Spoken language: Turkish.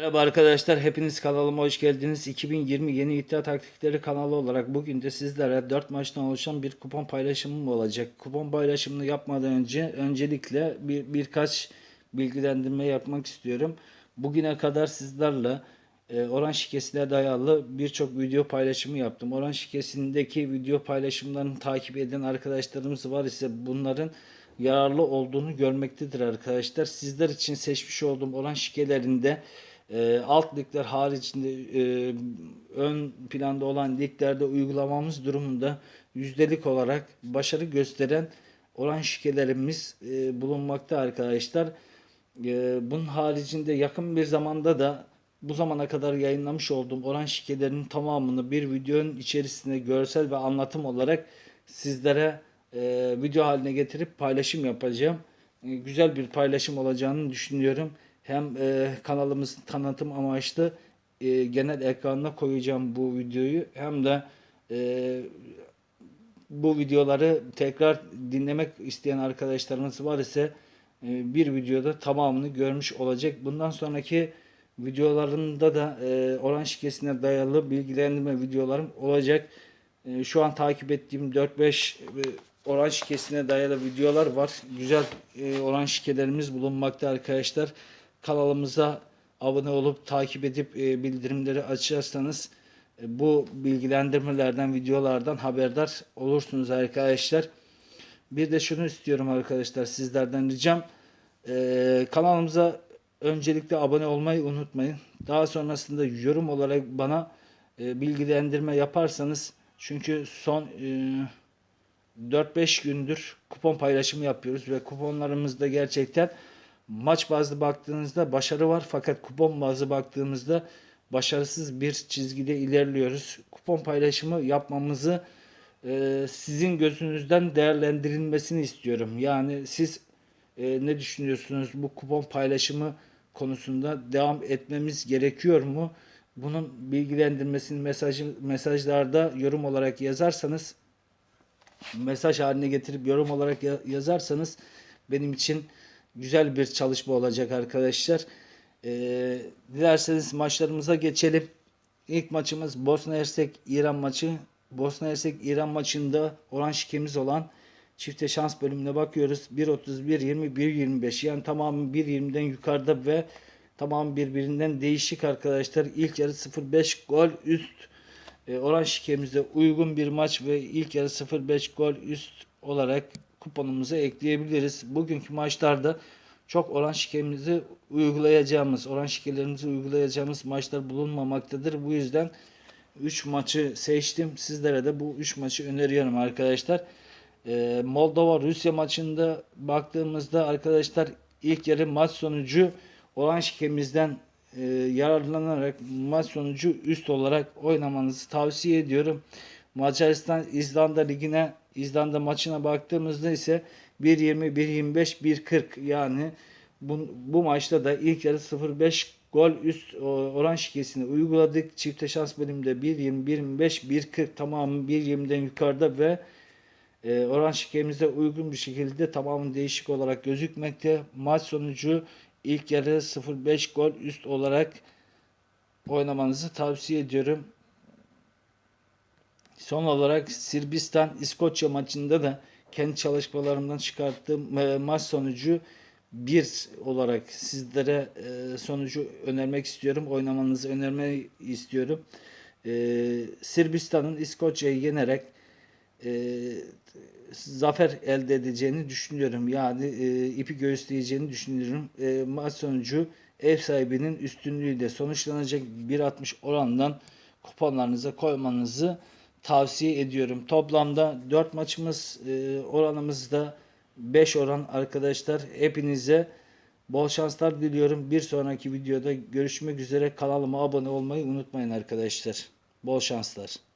Merhaba arkadaşlar, hepiniz kanalıma hoş geldiniz. 2020 Yeni İddia Taktikleri kanalı olarak bugün de sizlere 4 maçtan oluşan bir kupon paylaşımım olacak. Kupon paylaşımını yapmadan önce öncelikle bir birkaç bilgilendirme yapmak istiyorum. Bugüne kadar sizlerle e, oran şikesine dayalı birçok video paylaşımı yaptım. Oran şikesindeki video paylaşımlarını takip eden arkadaşlarımız var ise bunların yararlı olduğunu görmektedir arkadaşlar. Sizler için seçmiş olduğum oran şikelerinde e, alt ligler haricinde e, ön planda olan liglerde uygulamamız durumunda yüzdelik olarak başarı gösteren oran şikelerimiz e, bulunmakta arkadaşlar. E, bunun haricinde yakın bir zamanda da bu zamana kadar yayınlamış olduğum oran şikelerinin tamamını bir videonun içerisinde görsel ve anlatım olarak sizlere e, video haline getirip paylaşım yapacağım. E, güzel bir paylaşım olacağını düşünüyorum. Hem e, kanalımızın tanıtım amaçlı e, genel ekranına koyacağım bu videoyu hem de e, bu videoları tekrar dinlemek isteyen arkadaşlarımız var ise e, bir videoda tamamını görmüş olacak. Bundan sonraki videolarında da e, oran şikesine dayalı bilgilendirme videolarım olacak. E, şu an takip ettiğim 4-5 e, oran şikesine dayalı videolar var. Güzel e, oran şikelerimiz bulunmakta arkadaşlar. Kanalımıza abone olup takip edip e, bildirimleri açarsanız e, bu bilgilendirmelerden, videolardan haberdar olursunuz arkadaşlar. Bir de şunu istiyorum arkadaşlar sizlerden ricam. E, kanalımıza öncelikle abone olmayı unutmayın. Daha sonrasında yorum olarak bana e, bilgilendirme yaparsanız çünkü son e, 4-5 gündür kupon paylaşımı yapıyoruz ve kuponlarımızda gerçekten maç bazlı baktığınızda başarı var fakat kupon bazlı baktığımızda başarısız bir çizgide ilerliyoruz. Kupon paylaşımı yapmamızı e, sizin gözünüzden değerlendirilmesini istiyorum. Yani siz e, ne düşünüyorsunuz bu kupon paylaşımı konusunda devam etmemiz gerekiyor mu? Bunun bilgilendirmesini mesajı, mesajlarda yorum olarak yazarsanız mesaj haline getirip yorum olarak ya- yazarsanız benim için güzel bir çalışma olacak arkadaşlar. Ee, dilerseniz maçlarımıza geçelim. İlk maçımız Bosna Hersek İran maçı. Bosna Hersek İran maçında oran şikemiz olan çifte şans bölümüne bakıyoruz. 1.31 20 1.25 yani tamamı 1.20'den yukarıda ve tamam birbirinden değişik arkadaşlar. İlk yarı 0.5 gol üst e, oran şikemize uygun bir maç ve ilk yarı 0.5 gol üst olarak kuponumuza ekleyebiliriz. Bugünkü maçlarda çok oran şikemizi uygulayacağımız, oran şikelerimizi uygulayacağımız maçlar bulunmamaktadır. Bu yüzden 3 maçı seçtim. Sizlere de bu 3 maçı öneriyorum arkadaşlar. Ee, Moldova Rusya maçında baktığımızda arkadaşlar ilk yarı maç sonucu oran şikemizden e, yararlanarak maç sonucu üst olarak oynamanızı tavsiye ediyorum. Macaristan İzlanda ligine İzlanda maçına baktığımızda ise 1.20, 1.25, 1.40 yani bu, bu maçta da ilk yarı 0.5 gol üst oran şikesini uyguladık. Çifte şans bölümünde 1.20, 1.25, 1.40 tamamı 1.20'den yukarıda ve e, oran şikemize uygun bir şekilde tamamı değişik olarak gözükmekte. Maç sonucu ilk yarı 0.5 gol üst olarak oynamanızı tavsiye ediyorum. Son olarak Sırbistan İskoçya maçında da kendi çalışmalarımdan çıkarttığım e, maç sonucu 1 olarak sizlere e, sonucu önermek istiyorum. Oynamanızı önermeyi istiyorum. E, Sırbistan'ın İskoçya'yı yenerek zafer elde edeceğini düşünüyorum. Yani ipi göğüsleyeceğini düşünüyorum. Maç sonucu ev sahibinin üstünlüğüyle sonuçlanacak 1.60 orandan kuponlarınıza koymanızı tavsiye ediyorum. Toplamda 4 maçımız e, oranımızda 5 oran arkadaşlar. Hepinize bol şanslar diliyorum. Bir sonraki videoda görüşmek üzere. Kanalıma abone olmayı unutmayın arkadaşlar. Bol şanslar.